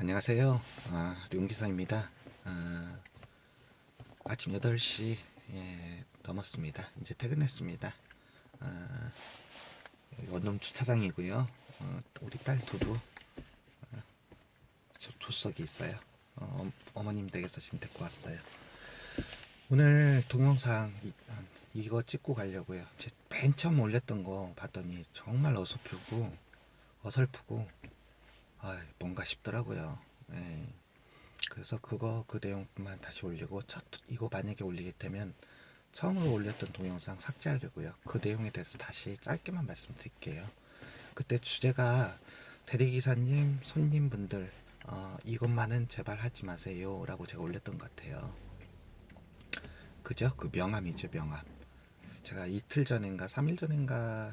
안녕하세요. 아, 룡기사입니다. 아, 아침 8시 예, 넘었습니다. 이제 퇴근했습니다. 아, 원룸 주차장이고요. 어, 우리 딸 두부 어, 저 조석이 있어요. 어, 어머님 댁에서 지금 데리고 왔어요. 오늘 동영상 이, 아, 이거 찍고 가려고요. 제 맨 처음 올렸던 거 봤더니 정말 어설프고 어설프고 아, 뭔가 싶더라고요. 예. 그래서 그거 그 내용만 다시 올리고 첫 이거 만약에 올리게 되면 처음으로 올렸던 동영상 삭제하려고요. 그 내용에 대해서 다시 짧게만 말씀드릴게요. 그때 주제가 대리기사님, 손님분들 어, 이것만은 제발 하지 마세요라고 제가 올렸던 것 같아요. 그죠? 그 명함이죠, 명함. 제가 이틀 전인가 3일 전인가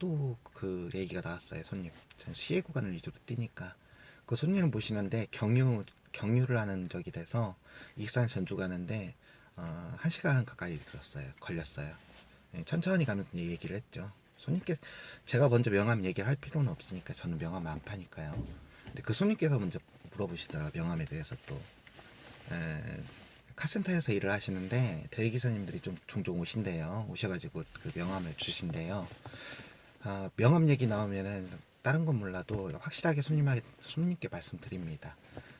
또 그 얘기가 나왔어요 손님. 저는 시외 구간을 위주로 뛰니까. 그 손님을 모시는데 경유 경유를 하는 적이 돼서 익산 전주 가는데 어, 한 시간 가까이 들었어요 걸렸어요. 예, 천천히 가면서 얘기를 했죠. 손님께 제가 먼저 명함 얘기를 할 필요는 없으니까 저는 명함 안 파니까요. 근데 그 손님께서 먼저 물어보시더라 명함에 대해서 또. 에, 카센터에서 일을 하시는데 대리기사님들이 좀 종종 오신대요. 오셔가지고 그 명함을 주신대요 아, 명함 얘기 나오면은 다른 건 몰라도 확실하게 손님에게 손님께 말씀드립니다.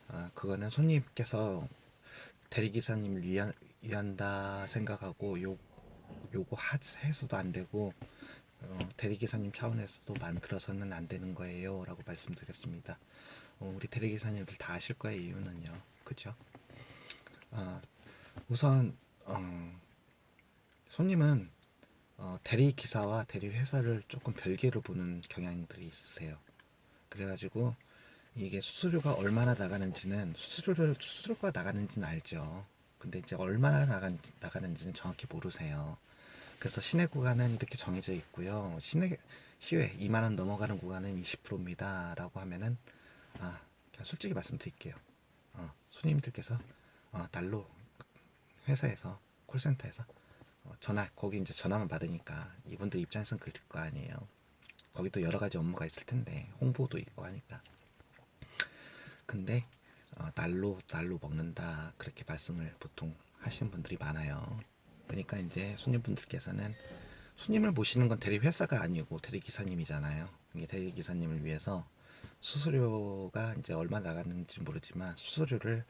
아, 그거는 손님께서 대리기사님을 위한, 위한다 생각하고 요 요거 하, 해서도 안 되고 어, 대리기사님 차원에서도 만들어서는 안 되는 거예요라고 말씀드렸습니다. 어, 우리 대리기사님들 다 아실 거예요 이유는요, 그죠? 아, 우선 어, 손님은 어, 대리 기사와 대리 회사를 조금 별개로 보는 경향들이 있으세요. 그래가지고 이게 수수료가 얼마나 나가는지는 수수료를 수수료가 나가는지는 알죠. 근데 이제 얼마나 나가, 나가는지는 정확히 모르세요. 그래서 시내 구간은 이렇게 정해져 있고요. 시내 시외 2만 원 넘어가는 구간은 20%입니다라고 하면은 아 그냥 솔직히 말씀드릴게요. 어, 손님들께서 어, 날로 회사에서 콜센터에서 어, 전화 거기 이제 전화만 받으니까 이분들 입장에선 그럴 거 아니에요. 거기 또 여러 가지 업무가 있을 텐데 홍보도 있고 하니까. 근데 어, 날로 날로 먹는다 그렇게 말씀을 보통 하시는 분들이 많아요. 그러니까 이제 손님분들께서는 손님을 모시는 건 대리 회사가 아니고 대리 기사님이잖아요. 이게 대리 기사님을 위해서 수수료가 이제 얼마 나갔는지 모르지만 수수료를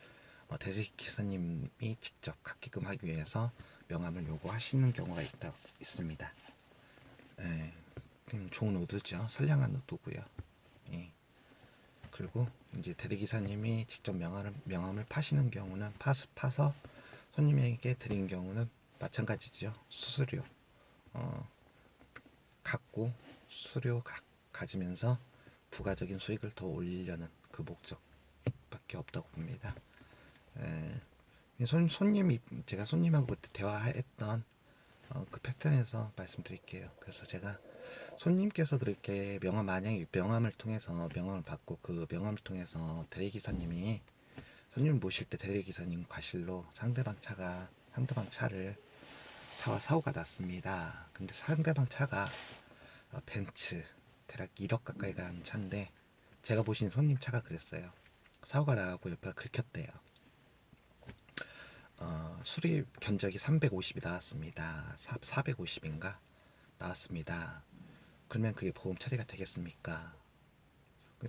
어, 대리 기사님이 직접 갖게끔 하기 위해서 명함을 요구하시는 경우가 있다 있습니다. 예, 음, 좋은 우드죠. 선량한 우드고요. 예. 그리고 이제 대리기사님이 직접 명함을 명함을 파시는 경우는 파서 파서 손님에게 드린 경우는 마찬가지죠. 수수료 어, 갖고 수수료 가, 가지면서 부가적인 수익을 더 올리려는 그 목적밖에 없다고 봅니다. 예. 손, 손님이 제가 손님하고 그때 대화했던 어, 그 패턴에서 말씀드릴게요. 그래서 제가 손님께서 그렇게 명함 만약에 명함을 통해서 명함을 받고 그 명함을 통해서 대리기사님이 손님을 모실 때 대리기사님 과실로 상대방 차가 상대방 차를 차와 사고가 났습니다. 근데 상대방 차가 어, 벤츠 대략 1억 가까이 가는 차인데 제가 보신 손님 차가 그랬어요. 사고가 나가고 옆에 긁혔대요. 어, 수리 견적이 350이 나왔습니다. 450인가 나왔습니다. 그러면 그게 보험 처리가 되겠습니까?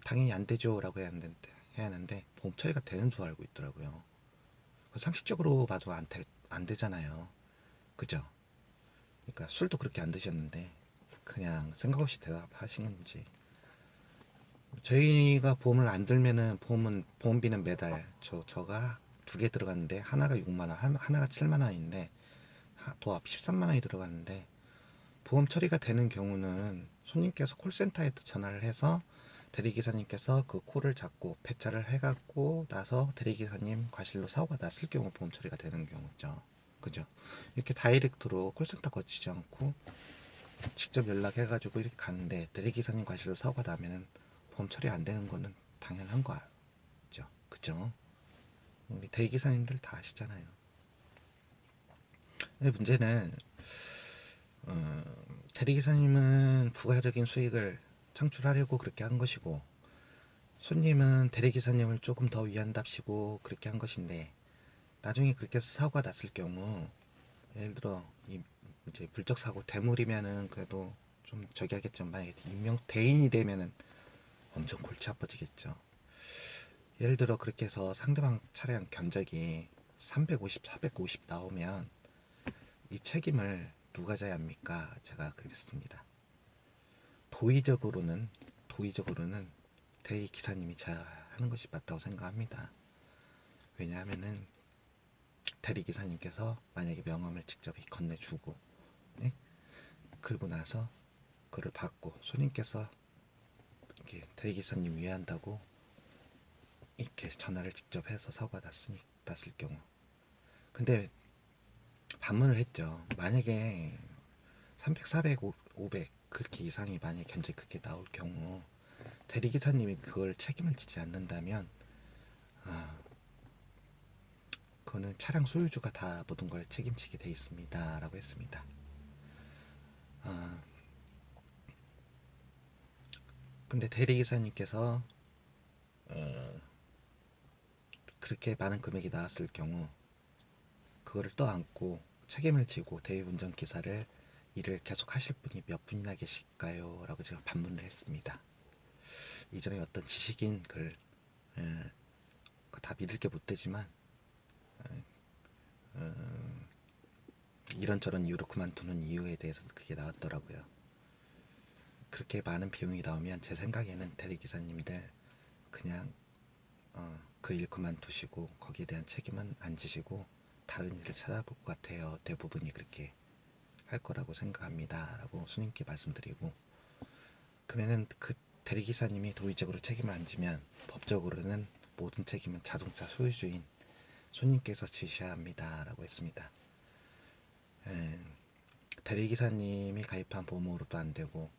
당연히 안 되죠라고 해야 하는데, 해야 하는데 보험 처리가 되는 줄 알고 있더라고요. 상식적으로 봐도 안, 되, 안 되잖아요. 그죠? 그러니까 술도 그렇게 안 드셨는데 그냥 생각 없이 대답하신 건지 저희가 보험을 안 들면은 보험은 보험비는 매달 저 저가 두 개 들어갔는데 하나가 6만 원, 한- 하나가 7만 원인데 하- 도합 13만 원이 들어갔는데 보험 처리가 되는 경우는 손님께서 콜센터에 전화를 해서 대리기사님께서 그 콜을 잡고 배차를 해갖고 나서 대리기사님 과실로 사고가 났을 경우 보험 처리가 되는 경우죠. 그죠? 이렇게 다이렉트로 콜센터 거치지 않고 직접 연락해가지고 이렇게 가는데 대리기사님 과실로 사고가 나면은 보험 처리 안 되는 거는 당연한 거죠. 그죠? 우리 대기사님들 다 아시잖아요. 근데 문제는 어, 대리기사님은 부가적인 수익을 창출하려고 그렇게 한 것이고 손님은 대리기사님을 조금 더 위한답시고 그렇게 한 것인데 나중에 그렇게 사고가 났을 경우 예를 들어 이 이제 불적 사고 대물이면은 그래도 좀 저기 하겠죠 만약에 인명 대인이 되면은 엄청 골치 아파지겠죠 예를 들어 그렇게 해서 상대방 차량 견적이 350, 450 나오면 이 책임을 누가 져야 합니까? 제가 그랬습니다. 도의적으로는 도의적으로는 대리 기사님이 져야 하는 것이 맞다고 생각합니다. 왜냐하면은 대리 기사님께서 만약에 명함을 직접 건네주고 예? 그러고 나서 그를 받고 손님께서 대리 기사님 위한다고 이렇게 전화를 직접 해서 났을 경우 근데 반문을 했죠. 만약에 300, 400, 500 그렇게 이상이 만약 견적이 그렇게 나올 경우 대리기사님이 그걸 책임을 지지 않는다면 아, 그거는 차량 소유주가 다 모든 걸 책임지게 돼 있습니다 라고 했습니다. 아, 근데 대리기사님께서 어, 그렇게 많은 금액이 나왔을 경우 그거를 떠안고 책임을 지고 대리운전 기사를 일을 계속 하실 분이 몇 분이나 계실까요? 라고 제가 반문을 했습니다. 이전에 어떤 지식인 글, 예, 그거 다 믿을 게 못 되지만, 예, 어, 이런저런 이유로 그만두는 이유에 대해서 그게 나왔더라고요. 그렇게 많은 비용이 나오면 제 생각에는 대리기사님들 그냥 어, 그 일 그만두시고 거기에 대한 책임은 안 지시고 다른 일을 찾아볼 것 같아요. 대부분이 그렇게 할 거라고 생각합니다. 라고 손님께 말씀드리고 그러면은 그 대리기사님이 도의적으로 책임을 안 지면 법적으로는 모든 책임은 자동차 소유주인 손님께서 지셔야 합니다. 라고 했습니다. 에, 대리기사님이 가입한 보험으로도 안 되고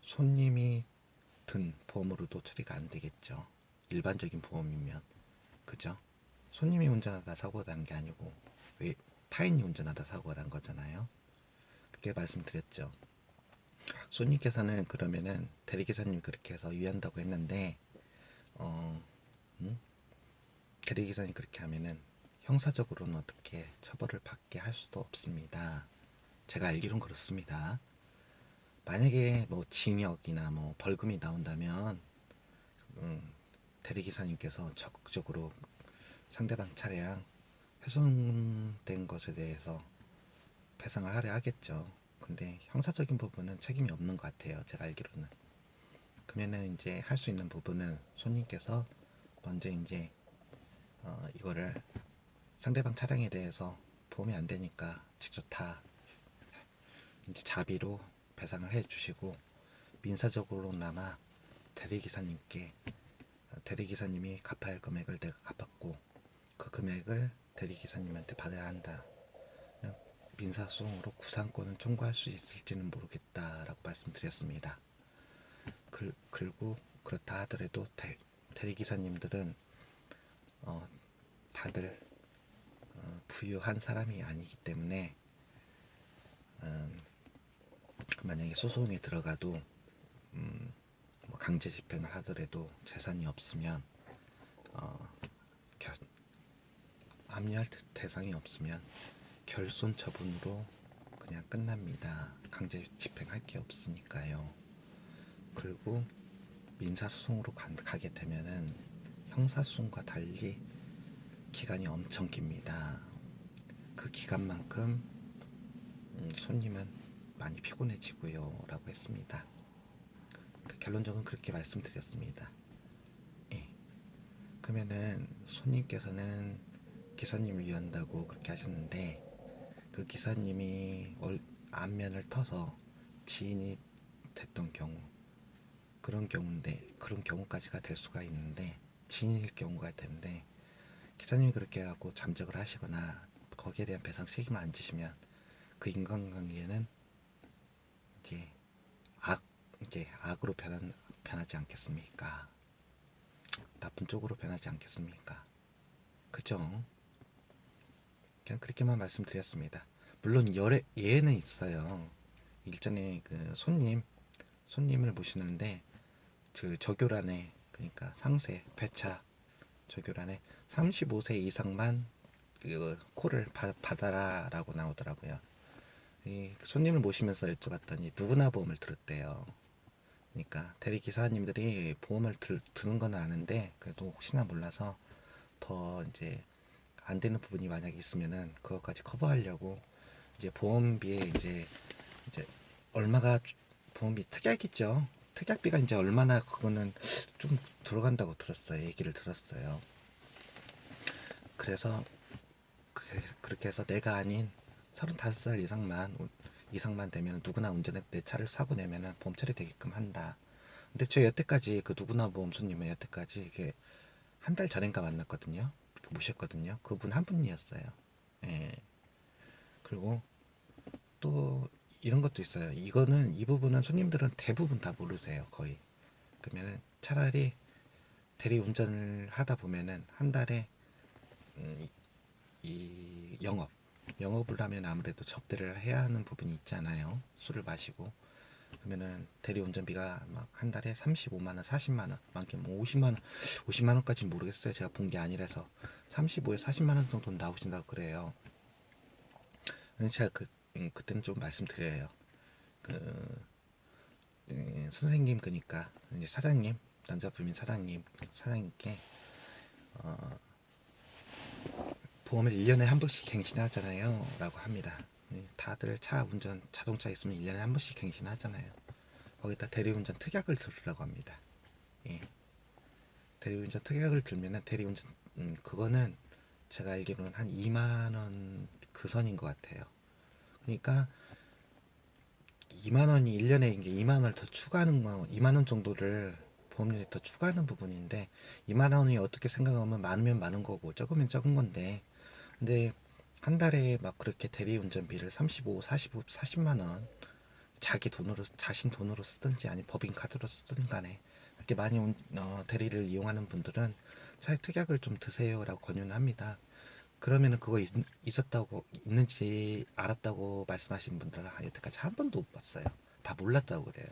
손님이 든 보험으로도 처리가 안 되겠죠. 일반적인 보험이면 그죠? 손님이 운전하다 사고가 난 게 아니고 왜 타인이 운전하다 사고가 난 거잖아요. 그렇게 말씀드렸죠. 손님께서는 그러면은 대리기사님 그렇게 해서 위한다고 했는데 어 음? 대리기사님 그렇게 하면은 형사적으로는 어떻게 처벌을 받게 할 수도 없습니다. 제가 알기론 그렇습니다. 만약에 뭐 징역이나 뭐 벌금이 나온다면 음, 대리기사님께서 적극적으로 상대방 차량 훼손된 것에 대해서 배상을 하려 하겠죠. 근데 형사적인 부분은 책임이 없는 것 같아요. 제가 알기로는. 그러면은 이제 할 수 있는 부분은 손님께서 먼저 이제 어, 이거를 상대방 차량에 대해서 보험이 안 되니까 직접 다 이제 자비로 배상을 해 주시고 민사적으로나마 대리기사님께 어, 대리기사님이 갚아야 할 금액을 내가 갚았고 그 금액을 대리기사님한테 받아야 한다. 민사소송으로 구상권을 청구할 수 있을지는 모르겠다라고 말씀드렸습니다. 그, 그리고 그렇다 하더라도 대, 대리기사님들은 어, 다들 어, 부유한 사람이 아니기 때문에 음, 만약에 소송에 들어가도 음, 뭐 강제 집행을 하더라도 재산이 없으면 어, 결, 압류할 대- 대상이 없으면 결손 처분으로 그냥 끝납니다. 강제 집행할 게 없으니까요. 그리고 민사소송으로 간- 가게 되면은 형사소송과 달리 기간이 엄청 깁니다. 그 기간만큼 음, 손님은 많이 피곤해지고요. 라고 했습니다. 그 결론적으로 그렇게 말씀드렸습니다. 예. 그러면은 손님께서는 기사님을 위한다고 그렇게 하셨는데 그 기사님이 얼- 안면을 터서 지인이 됐던 경우 그런 경우인데 그런 경우까지가 될 수가 있는데 지인일 경우가 텐데 기사님이 그렇게 해갖고 잠적을 하시거나 거기에 대한 배상 책임을 안 지시면 그 인간관계는 이제 악 이제 악으로 변한 변하지 않겠습니까? 나쁜 쪽으로 변하지 않겠습니까? 그죠? 그냥 그렇게만 말씀드렸습니다. 물론 열애, 예는 있어요. 일전에 그 손님 손님을 모시는데 그 저교란에 그러니까 상세, 배차, 조교란에 35세 이상만 그 콜을 받, 받아라라고 나오더라고요. 이 손님을 모시면서 여쭤봤더니 누구나 보험을 들었대요. 그러니까 대리 기사님들이 보험을 들, 드는 건 아는데 그래도 혹시나 몰라서 더 이제 안 되는 부분이 만약 있으면은 그것까지 커버하려고 이제 보험비에 이제 이제 얼마가 주- 보험비 특약이죠. 특약비가 이제 얼마나 그거는 좀 들어간다고 들었어요. 얘기를 들었어요. 그래서 그- 그렇게 해서 내가 아닌 35살 이상만 우- 이상만 되면 누구나 운전해 내 차를 사고 내면은 보험 처리되게끔 한다. 근데 저 여태까지 그 누구나 보험 손님은 여태까지 이게 한 달 전인가 만났거든요. 모셨거든요. 그분 한 분이었어요. 예. 그리고 또 이런 것도 있어요. 이거는 이 부분은 손님들은 대부분 다 모르세요. 거의. 그러면은 차라리 대리 운전을 하다 보면은 한 달에 음, 이 영업 영업을 하면 아무래도 접대를 해야 하는 부분이 있잖아요. 술을 마시고 그러면은 대리 운전비가 막 한 달에 35만 원, 40만 원, 많게 뭐 50만 원, 50만 원까지 는 모르겠어요. 제가 본 게 아니라서 35에 40만 원 정도 나오신다고 그래요. 제가 그 음, 그때는 좀 말씀드려요. 그 음, 선생님 그니까 이제 사장님 남자 부민 사장님 사장님께 어, 보험을 1년에 한 번씩 갱신하잖아요. 라고 합니다. 음, 다들 차 운전 자동차 있으면 1년에 한 번씩 갱신하잖아요. 거기다 대리운전 특약을 들으라고 합니다. 예. 대리운전 특약을 들면은 대리운전 음, 그거는 제가 알기로는 한 2만 원 그 선인 것 같아요. 그러니까 2만 원이 1년에 이게 2만 원을 더 추가하는 거 2만 원 정도를 보험료에 더 추가하는 부분인데 2만 원이 어떻게 생각하면 많으면 많은 거고 적으면 적은 건데 근데 한 달에 막 그렇게 대리 운전비를 35, 45, 40만 원 자기 돈으로 자신 돈으로 쓰든지 아니 법인 카드로 쓰든 간에 그렇게 많이 운- 어, 대리를 이용하는 분들은 차라리 특약을 좀 드세요라고 권유는 합니다. 그러면은 그거 있, 있었다고 있는지 알았다고 말씀하시는 분들은 아, 여태까지 한 번도 못 봤어요. 다 몰랐다고 그래요.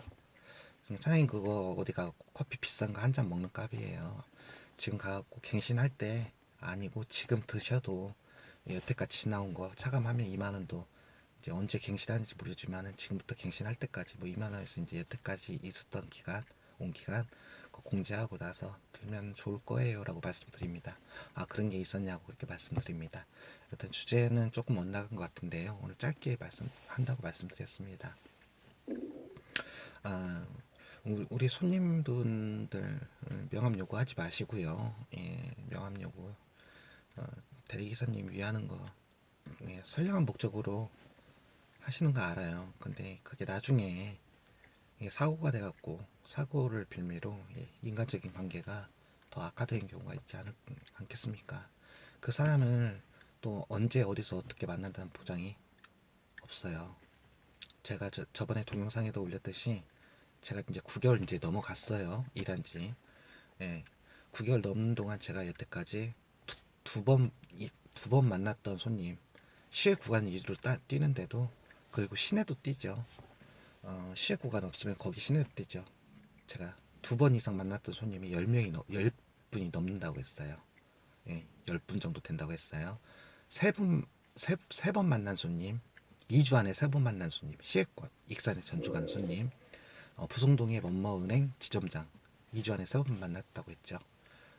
사장님 그거 어디 가고 커피 비싼 거 한 잔 먹는 값이에요. 지금 가갖고 갱신할 때 아니고 지금 드셔도 여태까지 지나온 거 차감하면 2만 원도 이제 언제 갱신하는지 모르지만은 지금부터 갱신할 때까지 뭐 2만 원에서 이제 여태까지 있었던 기간 온 기간 공제하고 나서 들면 좋을 거예요라고 말씀드립니다. 아 그런 게 있었냐고 그렇게 말씀드립니다. 여튼 주제는 조금 엇나간 것 같은데요. 오늘 짧게 말씀한다고 말씀드렸습니다. 아, 우리, 손님분들 음, 명함 요구하지 마시고요. 예, 명함 요구 어, 대리기사님 위하는 거 예, 선량한 목적으로 하시는 거 알아요. 근데 그게 나중에 이게 사고가 돼갖고 사고를 빌미로 예, 인간적인 관계가 더 악화되는 경우가 있지 않, 않겠습니까? 그 사람을 또 언제 어디서 어떻게 만난다는 보장이 없어요. 제가 저, 저번에 동영상에도 올렸듯이 제가 이제 9개월 이제 넘어갔어요. 일한 지. 예. 9개월 넘는 동안 제가 여태까지 두 번, 두 번 만났던 손님, 시외 구간 위주로 따, 뛰는데도, 그리고 시내도 뛰죠. 어, 시외 구간 없으면 거기 시내도 뛰죠. 제가 두 번 이상 만났던 손님이 10명이, 넘, 10분이 넘는다고 했어요. 예, 10분 정도 된다고 했어요. 세 분, 세, 세 번 만난 손님, 2주 안에 세 번 만난 손님, 시외권, 익산에 전주 가는 손님, 어, 부송동의 먼머은행 지점장 2주 안에 세 번 만났다고 했죠.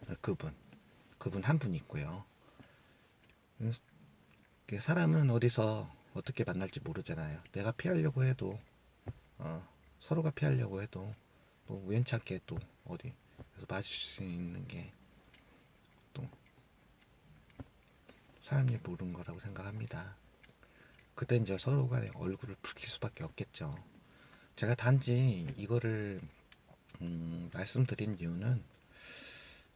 어, 그분, 그분 한 분 있고요. 음, 그 사람은 어디서 어떻게 만날지 모르잖아요. 내가 피하려고 해도 어, 서로가 피하려고 해도 또 우연찮게 또 어디 그래서 마주칠 수 있는 게 또 사람이 모르는 거라고 생각합니다. 그때 이제 서로 간에 얼굴을 붉힐 수밖에 없겠죠. 제가 단지 이거를 음, 말씀드린 이유는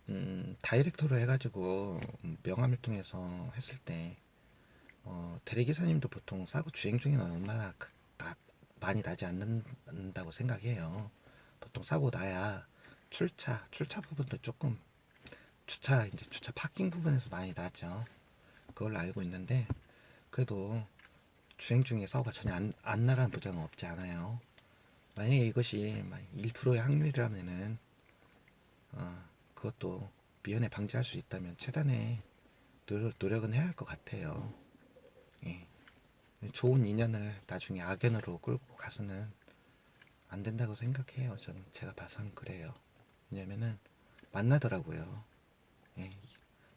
음, 다이렉터로 해가지고 명함을 통해서 했을 때 어, 대리기사님도 보통 사고 주행 중에는 얼마나 그- 나, 많이 나지 않는다고 생각해요. 보통 사고 나야 출차, 출차 부분도 조금 주차 이제 주차 파킹 부분에서 많이 나죠. 그걸 알고 있는데 그래도 주행 중에 사고가 전혀 안, 안 나라는 보장은 없지 않아요. 만약에 이것이 1%의 확률이라면은 어, 그것도 미연에 방지할 수 있다면 최단의 노력, 노력 은 해야 할 것 같아요. 예. 좋은 인연을 나중에 악연으로 끌고 가서는 안 된다고 생각해요. 저는 제가 봐서는 그래요. 왜냐면은 만나더라고요. 예.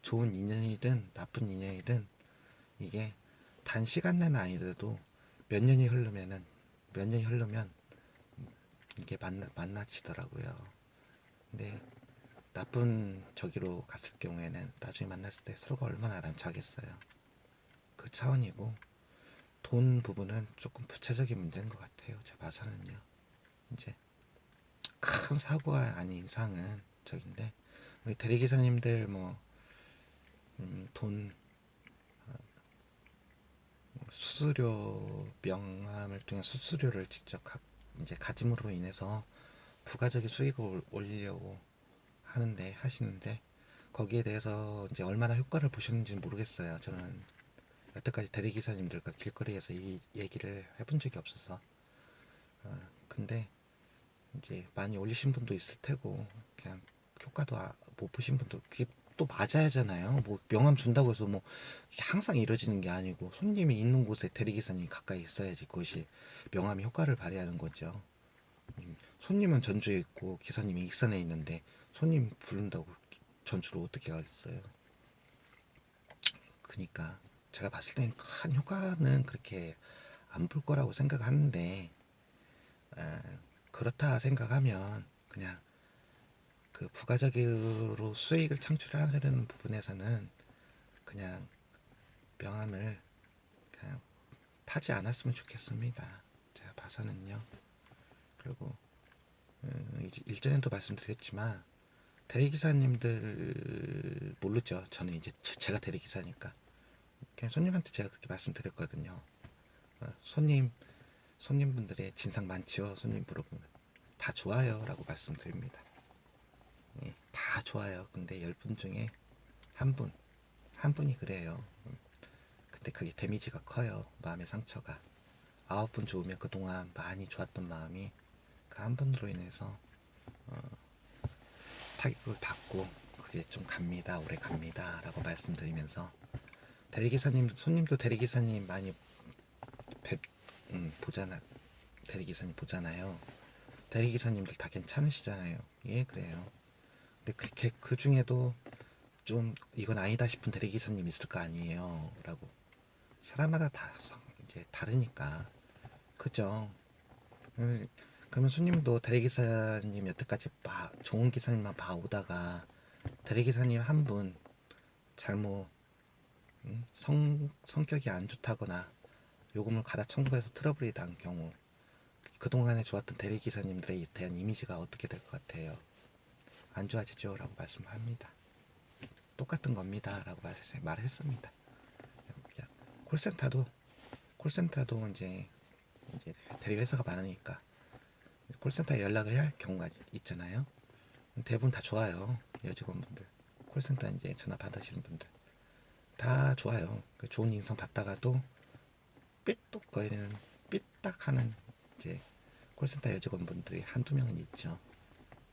좋은 인연이든 나쁜 인연이든 이게 단 시간 내는 아니더라도 몇 년이 흐르면은 몇 년이 흐르면 이게 만나 만나치더라고요. 근데 나쁜 저기로 갔을 경우에는 나중에 만났을 때 서로가 얼마나 난처하겠어요. 그 차원이고 돈 부분은 조금 부차적인 문제인 것 같아요. 제 봐서는요. 이제 큰 사고가 아닌 이상은 저긴데 우리 대리기사님들 뭐 음, 돈 어, 수수료 명함을 통해 수수료를 직접 가, 이제 가짐으로 인해서 부가적인 수익을 올- 올리려고 하는데 하시는데 거기에 대해서 이제 얼마나 효과를 보셨는지 모르겠어요. 저는 여태까지 대리기사님들과 길거리에서 이 얘기를 해본 적이 없어서 어, 근데 이제 많이 올리신 분도 있을 테고 그냥 효과도 아- 못 보신 분도 또 맞아야 하잖아요. 뭐 명함 준다고 해서 뭐 항상 이루어지는 게 아니고 손님이 있는 곳에 대리기사님이 가까이 있어야지 그것이 명함이 효과를 발휘하는 거죠. 음, 손님은 전주에 있고 기사님이 익산에 있는데 손님 부른다고 전주로 어떻게 가겠어요? 그니까 제가 봤을 때는 큰 효과는 그렇게 안 볼 거라고 생각하는데 에, 그렇다 생각하면 그냥 그 부가적으로 수익을 창출하려는 부분에서는 그냥 명함을 그냥 파지 않았으면 좋겠습니다. 제가 봐서는요. 그리고 음, 일전에도 말씀드렸지만 대리기사님들 모르죠. 저는 이제 제- 제 가 대리기사니까 그냥 손님한테 제가 그렇게 말씀드렸거든요. 어, 손님 손님분들의 진상 많지요. 손님 물어보면 다 좋아요라고 말씀드립니다. 예, 다 좋아요. 근데 열 분 중에 한 분, 한 분이 그래요. 음, 근데 그게 데미지가 커요. 마음의 상처가. 아홉 분 좋으면 그동안 많이 좋았던 마음이 그 한 분으로 인해서 어, 타격을 받고 그게 좀 갑니다. 오래 갑니다. 라고 말씀드리면서 대리기사님, 손님도 대리기사님 많이 뵙, 음, 보잖아. 대리기사님 보잖아요. 대리기사님들 다 괜찮으시잖아요. 예, 그래요. 근데 그렇게 그 중에도 좀 이건 아니다 싶은 대리기사님 있을 거 아니에요. 라고. 사람마다 다 성- 이제 다르니까. 그죠? 음, 그러면 손님도 대리기사님 여태까지 봐, 좋은 기사님만 봐오다가 대리기사님 한 분 잘못 음, 성, 성격이 안 좋다거나 요금을 가다 청구해서 트러블이 난 경우 그동안에 좋았던 대리기사님들에 대한 이미지가 어떻게 될 것 같아요? 안 좋아지죠? 라고 말씀합니다. 똑같은 겁니다. 라고 말했, 말했습니다. 콜센터도, 콜센터도 이제, 이제 대리회사가 많으니까 콜센터에 연락을 해야 할 경우가 있- 있잖아요. 대부분 다 좋아요. 여직원분들. 콜센터 이제 전화 받으시는 분들. 다 좋아요. 그 좋은 인상 받다가도 삐뚤거리는 삐딱 하는 이제 콜센터 여직원분들이 한두 명은 있죠.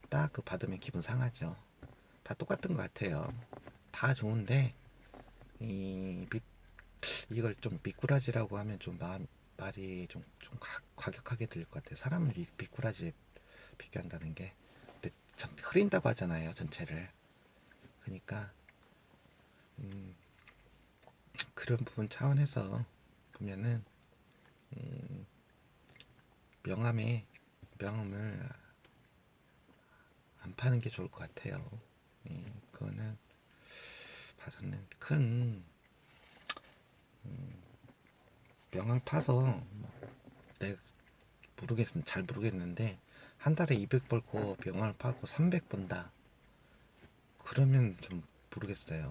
딱 그 받으면 기분 상하죠. 다 똑같은 것 같아요. 다 좋은데 이 미, 이걸 좀 미꾸라지라고 하면 좀 마음 말이 좀 좀 과격하게 들릴 것 같아요. 사람을 미, 미꾸라지 비교한다는 게 근데 전 흐린다고 하잖아요. 전체를. 그러니까 음, 그런 부분 차원에서 보면은 음, 명함에 명함을 안 파는 게 좋을 것 같아요. 예, 그거는 봐서는 큰 음, 명함을 파서 내 모르겠 잘 모르겠는데 한 달에 200 벌고 명함을 파고 300 번다. 그러면 좀 모르겠어요.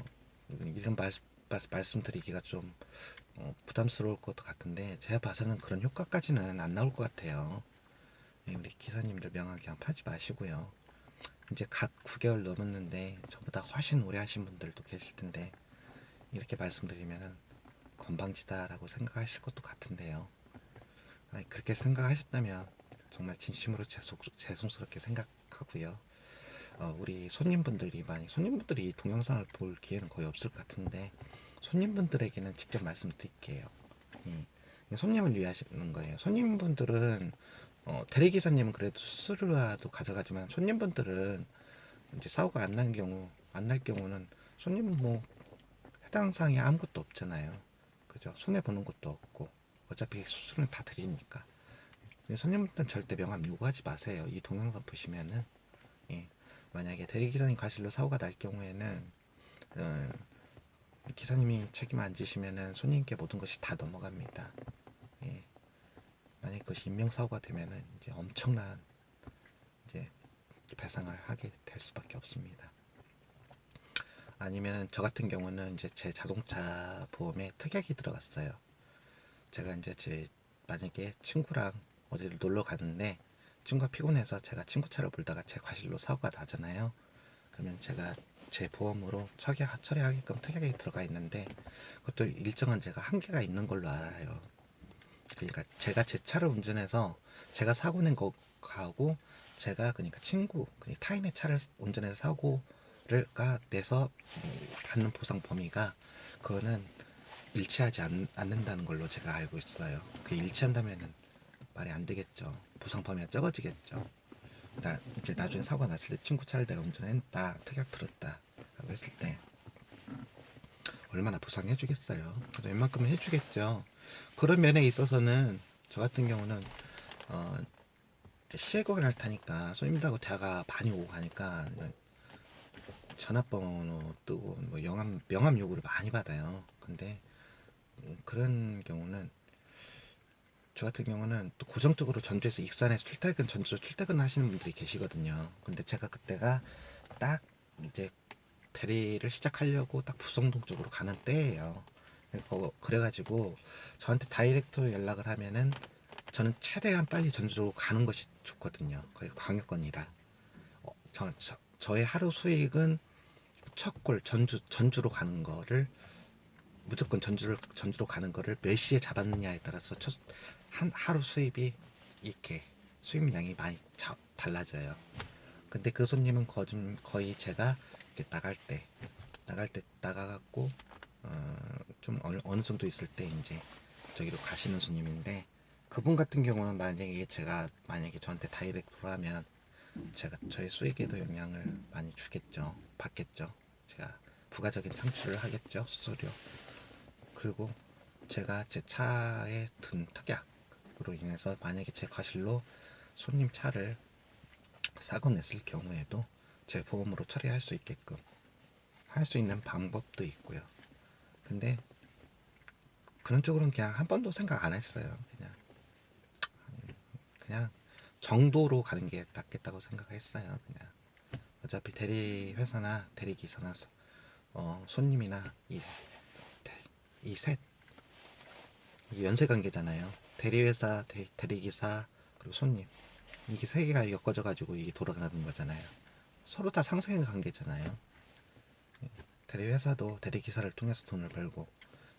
이런 말, 말 말씀드리기가 좀 어, 부담스러울 것 같은데 제가 봐서는 그런 효과까지는 안 나올 것 같아요. 예, 우리 기사님들 명함 그냥 파지 마시고요. 이제 갓 9개월 넘었는데 저보다 훨씬 오래 하신 분들도 계실 텐데 이렇게 말씀드리면은 건방지다라고 생각하실 것도 같은데요. 그렇게 생각하셨다면 정말 진심으로 죄송, 죄송스럽게 생각하고요. 어, 우리 손님분들이 많이 손님분들이 이 동영상을 볼 기회는 거의 없을 것 같은데 손님분들에게는 직접 말씀드릴게요. 음, 손님을 위하시는 거예요. 손님분들은 어, 대리기사님은 그래도 수수료라도 가져가지만 손님분들은 이제 사고가 안 난 경우 안 날 경우는 손님은 뭐 해당 사항이 아무것도 없잖아요. 그죠? 손해 보는 것도 없고 어차피 수수료는 다 드리니까. 손님분들은 절대 명함 요구하지 마세요. 이 동영상 보시면은 예, 만약에 대리기사님 과실로 사고가 날 경우에는 어, 기사님이 책임 안 지시면은 손님께 모든 것이 다 넘어갑니다. 예. 만약 그것이 인명사고가 되면은 이제 엄청난 이제 배상을 하게 될 수밖에 없습니다. 아니면 저 같은 경우는 이제 제 자동차 보험에 특약이 들어갔어요. 제가 이제 제 만약에 친구랑 어디를 놀러 가는데 친구가 피곤해서 제가 친구 차를 몰다가 제 과실로 사고가 나잖아요. 그러면 제가 제 보험으로 처리, 처리하게끔 특약이 들어가 있는데 그것도 일정한 제가 한계가 있는 걸로 알아요. 그러니까 제가 제 차를 운전해서 제가 사고 낸 거하고 제가 그러니까 친구 그러니까 타인의 차를 운전해서 사고를가 내서 받는 보상 범위가 그거는 일치하지 않, 않는다는 걸로 제가 알고 있어요. 그 일치한다면은 말이 안 되겠죠. 보상 범위가 적어지겠죠. 나 이제 나중에 사고가 났을 때 친구 차를 내가 운전했다 특약 들었다 라고 했을 때 얼마나 보상해 주겠어요 그래도 웬만큼은 해주겠죠 그런 면에 있어서는 저 같은 경우는 어 이제 시외국을 타니까 손님들하고 대화가 많이 오고 가니까 전화번호 뜨고 뭐 영암 명함 요구를 많이 받아요 근데 음, 그런 경우는 저 같은 경우는 또 고정적으로 전주에서 익산에서 출퇴근 전주로 출퇴근 하시는 분들이 계시거든요. 근데 제가 그때가 딱 이제 대리를 시작하려고 딱 부성동 쪽으로 가는 때예요. 어, 그래가지고 저한테 다이렉트로 연락을 하면은 저는 최대한 빨리 전주로 가는 것이 좋거든요. 거기 광역권이라. 어, 저, 저, 저의 하루 수익은 첫골 전주 전주로 가는 거를 무조건 전주를 전주로 가는 거를 몇 시에 잡았느냐에 따라서 첫, 한 하루 수입이 이렇게 수입량이 많이 자, 달라져요. 근데 그 손님은 거좀 거의 제가 이렇게 나갈 때 나갈 때 나가갖고 어, 좀 어느, 어느 정도 있을 때 이제 저기로 가시는 손님인데 그분 같은 경우는 만약에 제가 만약에 저한테 다이렉트로 하면 제가 저희 수익에도 영향을 많이 주겠죠. 받겠죠. 제가 부가적인 창출을 하겠죠. 수수료 그리고 제가 제 차에 둔 특약으로 인해서 만약에 제 과실로 손님 차를 사고 냈을 경우에도 제 보험으로 처리할 수 있게끔 할 수 있는 방법도 있고요. 근데 그런 쪽으로는 그냥 한 번도 생각 안 했어요. 그냥 그냥 정도로 가는 게 낫겠다고 생각했어요. 그냥 어차피 대리 회사나 대리 기사나 어, 손님이나 이 이셋 연쇄 관계잖아요. 대리회사, 대, 대리기사, 그리고 손님. 이게 세 개가 엮어져 가지고 이게 돌아가는 거잖아요. 서로 다 상생의 관계잖아요. 대리회사도 대리기사를 통해서 돈을 벌고,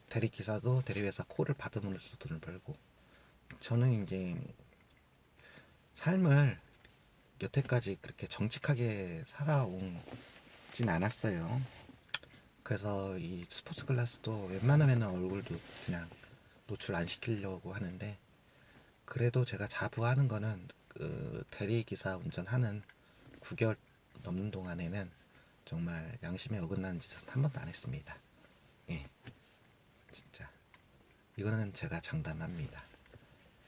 대리기사도 대리회사 콜을 받음으로써 돈을 벌고, 저는 이제 삶을 여태까지 그렇게 정직하게 살아오진 않았어요. 그래서 이 스포츠 클래스도 웬만하면 얼굴도 그냥 노출 안 시키려고 하는데 그래도 제가 자부하는 거는 그 대리기사 운전하는 9개월 넘는 동안에는 정말 양심에 어긋나는 짓은 한 번도 안 했습니다. 예. 진짜. 이거는 제가 장담합니다.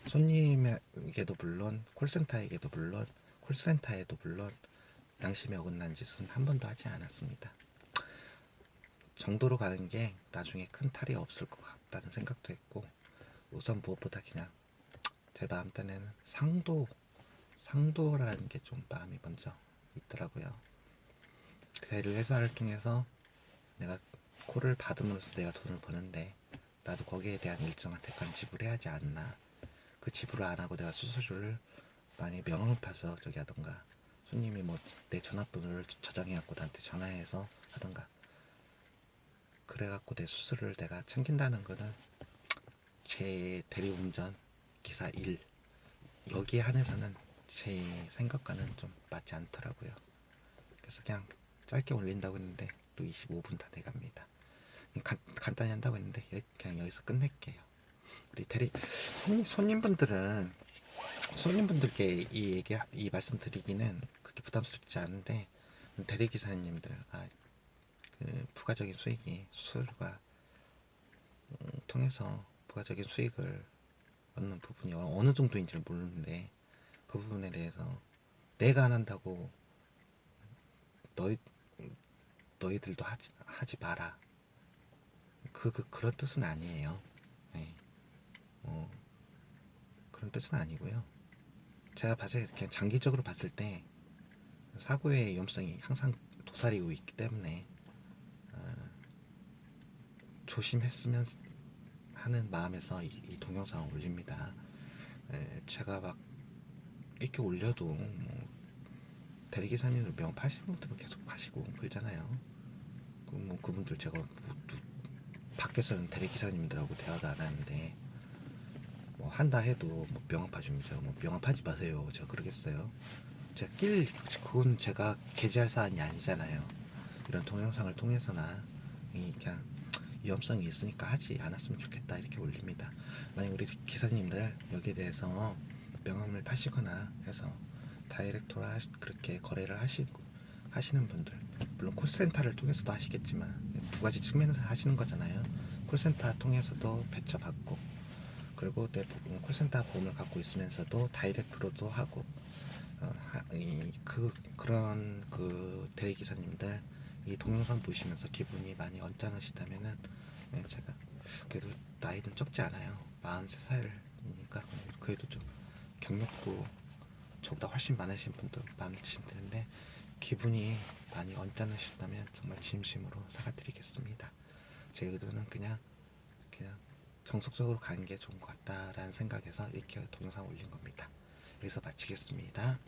손님에게도 물론, 콜센터에게도 물론, 콜센터에도 물론, 양심에 어긋난 짓은 한 번도 하지 않았습니다. 정도로 가는 게 나중에 큰 탈이 없을 것 같다는 생각도 했고 우선 무엇보다 그냥 제 마음 딴에는 상도 상도라는 게 좀 마음이 먼저 있더라고요. 대를 회사를 통해서 내가 콜을 받음으로써 내가 돈을 버는데 나도 거기에 대한 일정한 대가는 지불해야 하지 않나. 그 지불을 안 하고 내가 수수료를 많이 명함을 파서 저기 하던가 손님이 뭐 내 전화번호를 저장해 갖고 나한테 전화해서 하던가 그래갖고 내 수술을 내가 챙긴다는 거는 제 대리운전 기사 일 여기에 한해서는 제 생각과는 좀 맞지 않더라고요. 그래서 그냥 짧게 올린다고 했는데 또 25분 다 돼갑니다. 간, 간단히 한다고 했는데 여- 그냥 여기서 끝낼게요. 우리 대리 손님, 손님분들은 손님분들께 이 얘기 이 말씀 드리기는 그렇게 부담스럽지 않은데 대리 기사님들 아, 그 부가적인 수익이 수수료가 음, 통해서 부가적인 수익을 얻는 부분이 어- 어느 정도인지를 모르는데 그 부분에 대해서 내가 안 한다고 너희 너희들도 하지 하지 마라. 그, 그 그런 뜻은 아니에요. 네. 어, 그런 뜻은 아니고요. 제가 봤을 때 장기적으로 봤을 때 사고의 위험성이 항상 도사리고 있기 때문에 어, 조심했으면 하는 마음에서 이, 이 동영상을 올립니다. 에, 제가 막 이렇게 올려도 뭐 대리기사님들 명 파시는 분들은 계속 파시고 그러잖아요. 그뭐 그분들 제가 뭐 누- 밖에서는 대리기사님들하고 대화도 안 하는데 뭐 한다 해도 뭐 명함 파주면 제가 뭐 명함 파지 마세요. 제가 그러겠어요. 제가 낄 그건 제가 게재할 사안이 아니잖아요. 이런 동영상을 통해서나 이 그냥 위험성이 있으니까 하지 않았으면 좋겠다 이렇게 올립니다. 만약 우리 기사님들 여기에 대해서 명함을 파시거나 해서 다이렉트로 하시, 그렇게 거래를 하시고 하시는 분들 물론 콜센터를 통해서도 하시겠지만 두 가지 측면에서 하시는 거잖아요. 콜센터 통해서도 배쳐받고 그리고 내 보- 콜센터 보험을 갖고 있으면서도 다이렉트로도 하고 어, 하- 이, 그 그런 그 대리 기사님들 이 동영상 보시면서 기분이 많이 언짢으시다면은 예, 제가 그래도 나이는 적지 않아요. 43살이니까 그래도 좀 경력도 저보다 훨씬 많으신 분도 많으실 텐데 기분이 많이 언짢으시다면 정말 진심으로 사과드리겠습니다. 제 의도는 그냥 그냥 정석적으로 가는 게 좋은 것 같다라는 생각에서 이렇게 동영상 올린 겁니다. 여기서 마치겠습니다.